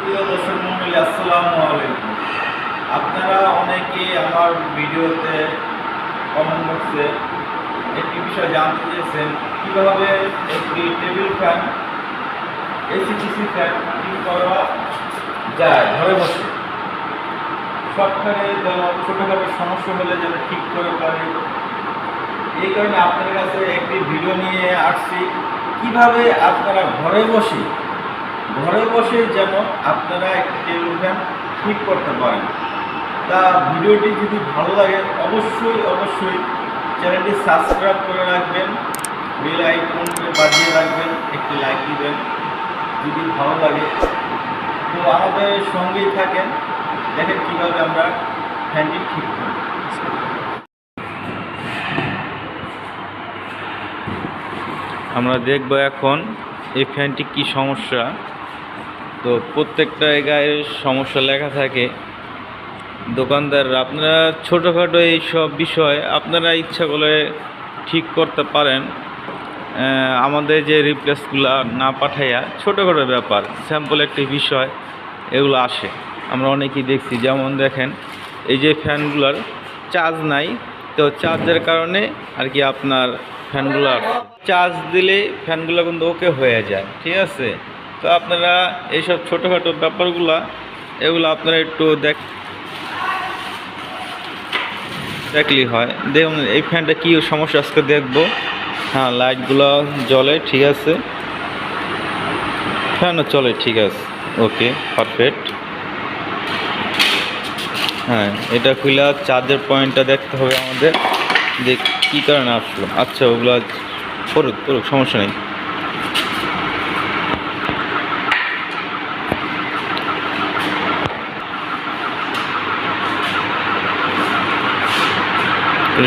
সুপ্রিয় দর্শক মন্ডলী, আসসালামু আলাইকুম। আপনারা অনেকে আমার ভিডিওতে কমেন্ট বক্সে একটি বিষয় জানতে চেয়েছেন, কীভাবে একটি টেবিল ফ্যান এসি এসিটিসি ফ্যান ঠিক করা যায়? ঘরে বসে। শর্টকাটে যেন ছোটোখাটো সমস্যা হলে যেন ঠিক করে পারে। এই কারণে আপনাদের কাছে একটি ভিডিও নিয়ে আসছি। কীভাবে আপনারা ঘরে বসে ঘরে বসে যেন আপনারা একটি টেবিল ফ্যান ঠিক করতে পারেন। তা ভিডিওটি যদি ভালো লাগে, অবশ্যই অবশ্যই চ্যানেলটি সাবস্ক্রাইব করে রাখবেন, বেল আইকনকে বাজিয়ে রাখবেন, একটি লাইক দিবেন, যদি ভালো লাগে। তো আমাদের সঙ্গেই থাকেন, দেখেন কীভাবে আমরা ফ্যানটি ঠিক করি। আমরা দেখব এখন এই ফ্যানটি কি সমস্যা। তো প্রত্যেকটা জায়গায় সমস্যা লেখা থাকে। দোকানদার, আপনারা ছোটোখাটো এই সব বিষয় আপনারা ইচ্ছা করলে ঠিক করতে পারেন। আমাদের যে রিপ্লেসগুলো না পাঠাইয়া ছোটোখাটো ব্যাপার স্যাম্পল একটি বিষয়, এগুলো আসে। আমরা অনেকেই দেখছি, যেমন দেখেন, এই যে ফ্যানগুলোর চার্জ নাই, তো চার্জের কারণে আর কি আপনার ফ্যানগুলো চার্জ দিলে ফ্যানগুলো কিন্তু ওকে হয়ে যায়, ঠিক আছে? তো আপনারা এইসব ছোটোখাটো ব্যাপারগুলো, এগুলো আপনারা একটু দেখ দেখলেই হয়। দেখুন, এই ফ্যানটা কী সমস্যা, আজকে দেখব। হ্যাঁ লাইটগুলো জ্বলে, ঠিক আছে। ফ্যানও চলে, ঠিক আছে। ওকে পারফেক্ট হ্যাঁ এটা খুলে চার্জের পয়েন্টটা দেখতে হবে আমাদের। যে কী কারণে আসলো। আচ্ছা ওগুলো করুক করুক সমস্যা নেই।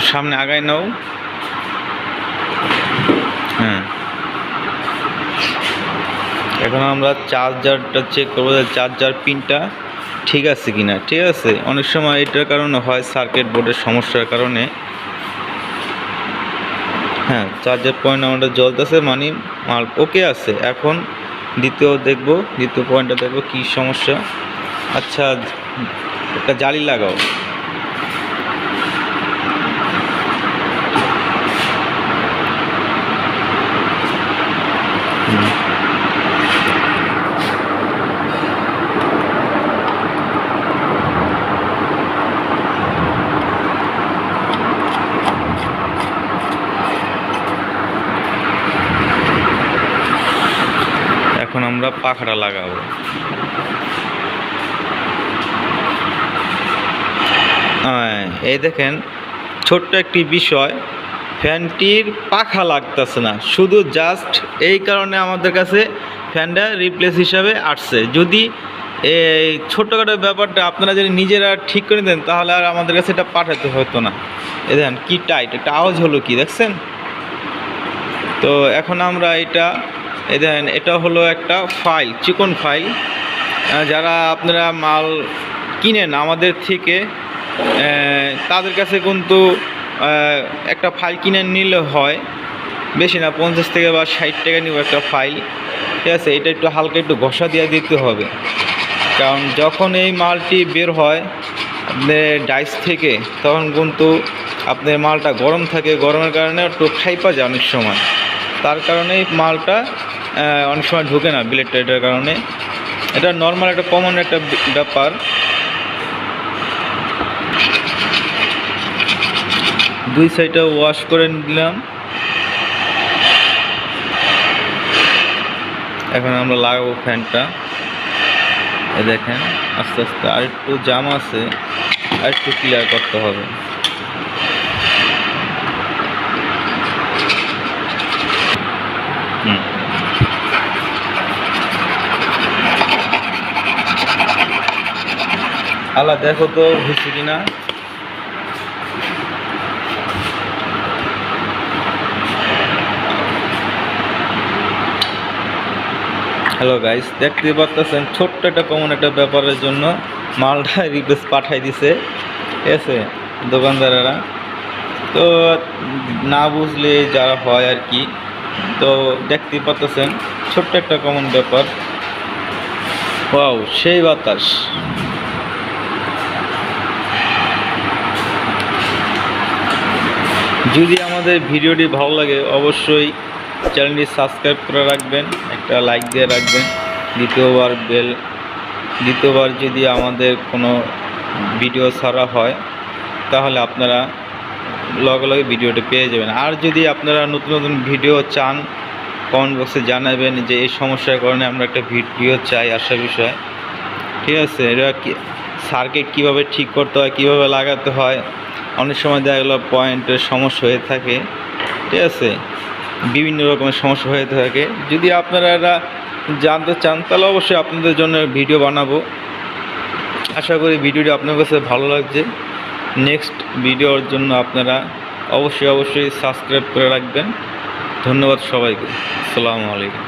সামনে আগায় নাও। হ্যাঁ। এখন আমরা চার্জারটা চেক করব চার্জার পিনটা ঠিক আছে কিনা। ঠিক আছে? অনেক সময় এটার কারণে হয় সার্কিট বোর্ডের সমস্যার কারণে। হ্যাঁ চার্জার পয়েন্ট আমাদের জ্বলতেছে মানে মাল ওকে আছে। এখন দ্বিতীয় দেখব, দ্বিতীয় পয়েন্টটা দেখব কী সমস্যা। আচ্ছা একটা জালি লাগাও হুম। এখন আমরা পাখাটা লাগাবো। এই দেখেন, ছোট্ট একটি বিষয়, ফ্যানটির পাখা লাগতেছে না, শুধু জাস্ট এই কারণে আমাদের কাছে ফ্যানটা রিপ্লেস হিসাবে আসছে। যদি এই ছোটোখাটো ব্যাপারটা আপনারা যদি নিজেরা ঠিক করে দেন তাহলে আর আমাদের কাছে এটা পাঠাতে হতো না। এ দেখেন, কী টাইট একটা আওয়াজ হলো কি, দেখছেন? তো এখন আমরা এটা দেখেন, এটা হলো একটা ফাইল চিকন ফাইল যারা আপনারা মাল কিনেন আমাদের থেকে তাদের কাছে কিন্তু একটা ফাইল কিনে নিলে হয়। বেশি না, পঞ্চাশ থেকে বা ষাট টাকা নিব একটা ফাইল ঠিক আছে, এটা একটু হালকা একটু ঘষা দিয়ে দিতে হবে। কারণ যখন এই মালটি বের হয় আপনার ডাইস থেকে, তখন কিন্তু আপনার মালটা গরম থাকে, গরমের কারণে একটু খাইপা যায় অনেক সময়। তার কারণে মালটা অনেক সময় ঢুকে না বিলেটটা এটার কারণে। এটা নর্মাল একটা কমন একটা ব্যাপার। দুই সাইডটা ওয়াশ করে নিলাম। এখন আমরা লাগাবো ফ্যানটা এ দেখেন, আস্তে আস্তে আর একটু জাম আছে আর একটু ক্লিয়ার করতে হবে। হুম। আলা দেখো তো, হয়েছে কিনা? হ্যালো গাইস দেখতে পাচ্ছেন ছোট্ট একটা কমন একটা ব্যাপারের জন্য মালটা রিকোয়েস্ট পাঠাই দিছে। আছে, দোকানদারেরা। তো, না বুঝলে যারা হয় আর কি তো দেখতে পাচ্ছেন ছোট্ট একটা কমন ব্যাপার। ওয়াও সেই বাতাস। যদি আমাদের ভিডিওটি ভালো লাগে, অবশ্যই চ্যানেলটি সাবস্ক্রাইব করে রাখবেন, একটা লাইক দিয়ে রাখবেন, দ্বিতীয়বার বেল, দ্বিতীয়বার যদি আমাদের কোনো ভিডিও ছাড়া হয়, তাহলে আপনারা লগে লগে ভিডিওটি পেয়ে যাবেন। আর যদি আপনারা নতুন নতুন ভিডিও চান কমেন্ট বক্সে জানাবেন যে এই সমস্যার কারণে আমরা একটা ভিডিও চাই আসা বিষয়ে। ঠিক আছে? এটা সার্কিট কীভাবে ঠিক করতে হয়, কীভাবে লাগাতে হয়, অনেক সময় দেখা গেলো পয়েন্টের সমস্যা হয়ে থাকে। ঠিক আছে? বিভিন্ন রকমের সমস্যা হয়ে থাকে। যদি আপনারা এটা জানতে চান, তাহলে অবশ্যই আপনাদের জন্য ভিডিও বানাবো। আশা করি ভিডিওটি আপনার কাছে ভালো লাগছে। নেক্সট ভিডিওর জন্য আপনারা অবশ্যই অবশ্যই সাবস্ক্রাইব করে রাখবেন। ধন্যবাদ সবাইকে। আসসালামু আলাইকুম।